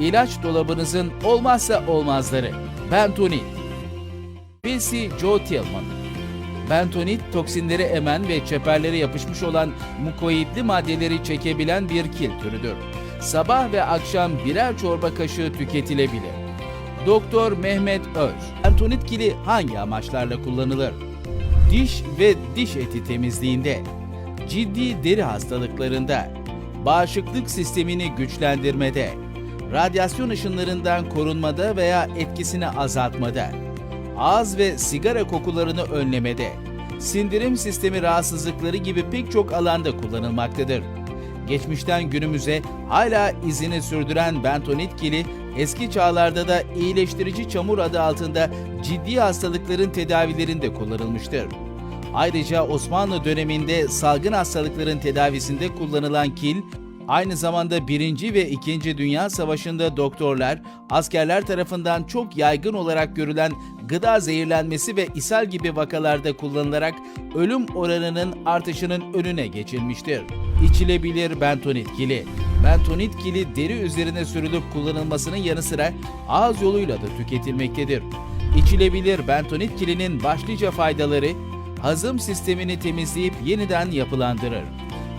ilaç dolabınızın olmazsa olmazları. Bentonit. Birisi Joe Tillman. Bentonit toksinleri emen ve çeperlere yapışmış olan mukoidli maddeleri çekebilen bir kil türüdür. Sabah ve akşam birer çorba kaşığı tüketilebilir. Doktor Mehmet Öz. Bentonit kili hangi amaçlarla kullanılır? Diş ve diş eti temizliğinde, ciddi deri hastalıklarında, bağışıklık sistemini güçlendirmede, radyasyon ışınlarından korunmada veya etkisini azaltmada, ağız ve sigara kokularını önlemede, sindirim sistemi rahatsızlıkları gibi pek çok alanda kullanılmaktadır. Geçmişten günümüze hala izini sürdüren bentonit kili eski çağlarda da iyileştirici çamur adı altında ciddi hastalıkların tedavilerinde kullanılmıştır. Ayrıca Osmanlı döneminde salgın hastalıkların tedavisinde kullanılan kil, aynı zamanda 1. ve 2. Dünya Savaşı'nda doktorlar, askerler tarafından çok yaygın olarak görülen gıda zehirlenmesi ve ishal gibi vakalarda kullanılarak ölüm oranının artışının önüne geçilmiştir. İçilebilir bentonit kili. Bentonit kili deri üzerine sürülüp kullanılmasının yanı sıra ağız yoluyla da tüketilmektedir. İçilebilir bentonit kilinin başlıca faydaları hazım sistemini temizleyip yeniden yapılandırır.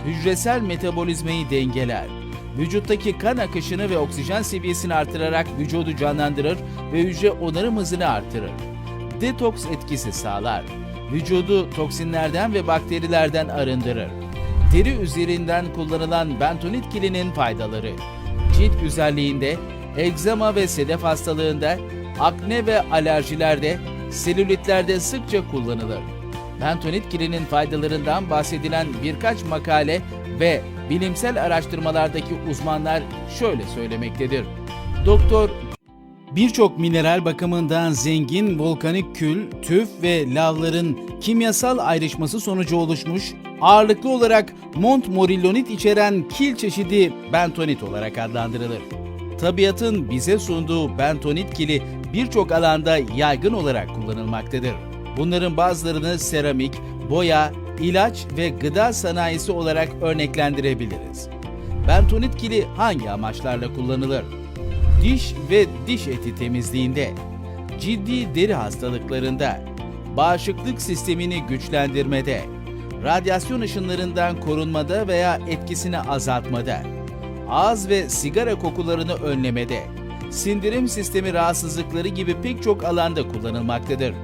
Hücresel metabolizmayı dengeler. Vücuttaki kan akışını ve oksijen seviyesini artırarak vücudu canlandırır ve hücre onarım hızını artırır. Detoks etkisi sağlar. Vücudu toksinlerden ve bakterilerden arındırır. Deri üzerinden kullanılan bentonit kilinin faydaları. Cilt güzelliğinde, egzama ve sedef hastalığında, akne ve alerjilerde, selülitlerde sıkça kullanılır. Bentonit kilinin faydalarından bahsedilen birkaç makale ve bilimsel araştırmalardaki uzmanlar şöyle söylemektedir. Doktor Birçok mineral bakımından zengin volkanik kül, tüf ve lavların kimyasal ayrışması sonucu oluşmuş, ağırlıklı olarak Montmorillonit içeren kil çeşidi bentonit olarak adlandırılır. Tabiatın bize sunduğu bentonit kili birçok alanda yaygın olarak kullanılmaktadır. Bunların bazılarını seramik, boya, ilaç ve gıda sanayisi olarak örneklendirebiliriz. Bentonit kili hangi amaçlarla kullanılır? Diş ve diş eti temizliğinde, ciddi deri hastalıklarında, bağışıklık sistemini güçlendirmede, radyasyon ışınlarından korunmada veya etkisini azaltmada, ağız ve sigara kokularını önlemede, sindirim sistemi rahatsızlıkları gibi pek çok alanda kullanılmaktadır.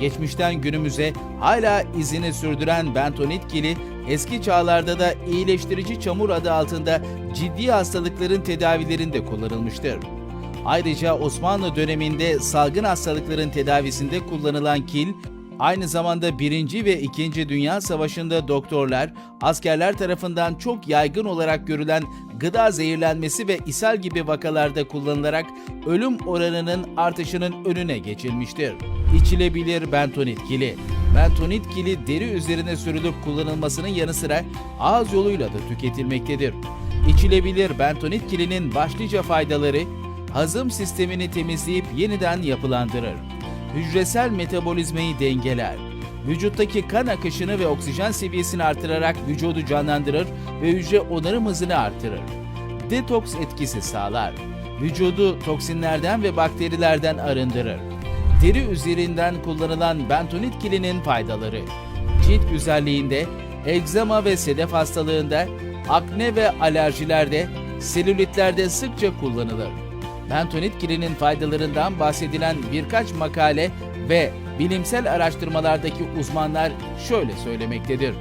Geçmişten günümüze hala izini sürdüren bentonit kili eski çağlarda da iyileştirici çamur adı altında ciddi hastalıkların tedavilerinde kullanılmıştır. Ayrıca Osmanlı döneminde salgın hastalıkların tedavisinde kullanılan kil, aynı zamanda 1. ve 2. Dünya Savaşı'nda doktorlar, askerler tarafından çok yaygın olarak görülen gıda zehirlenmesi ve ishal gibi vakalarda kullanılarak ölüm oranının artışının önüne geçilmiştir. İçilebilir bentonit kili. Bentonit kili deri üzerine sürülüp kullanılmasının yanı sıra ağız yoluyla da tüketilmektedir. İçilebilir bentonit kilinin başlıca faydaları hazım sistemini temizleyip yeniden yapılandırır. Hücresel metabolizmayı dengeler. Vücuttaki kan akışını ve oksijen seviyesini artırarak vücudu canlandırır ve hücre onarım hızını artırır. Detoks etkisi sağlar. Vücudu toksinlerden ve bakterilerden arındırır. Deri üzerinden kullanılan bentonit kilinin faydaları. Cilt güzelliğinde, egzama ve sedef hastalığında, akne ve alerjilerde, selülitlerde sıkça kullanılır. Bentonit kilinin faydalarından bahsedilen birkaç makale ve bilimsel araştırmalardaki uzmanlar şöyle söylemektedir.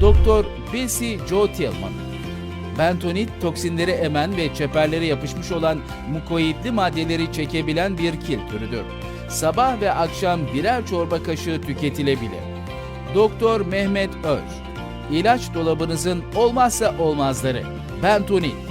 Doktor Bessie Joe Tillman Bentonit toksinleri emen ve çeperlere yapışmış olan mukoidli maddeleri çekebilen bir kil türüdür. Sabah ve akşam birer çorba kaşığı tüketilebilir. Doktor Mehmet Öz İlaç dolabınızın olmazsa olmazları. Bentonit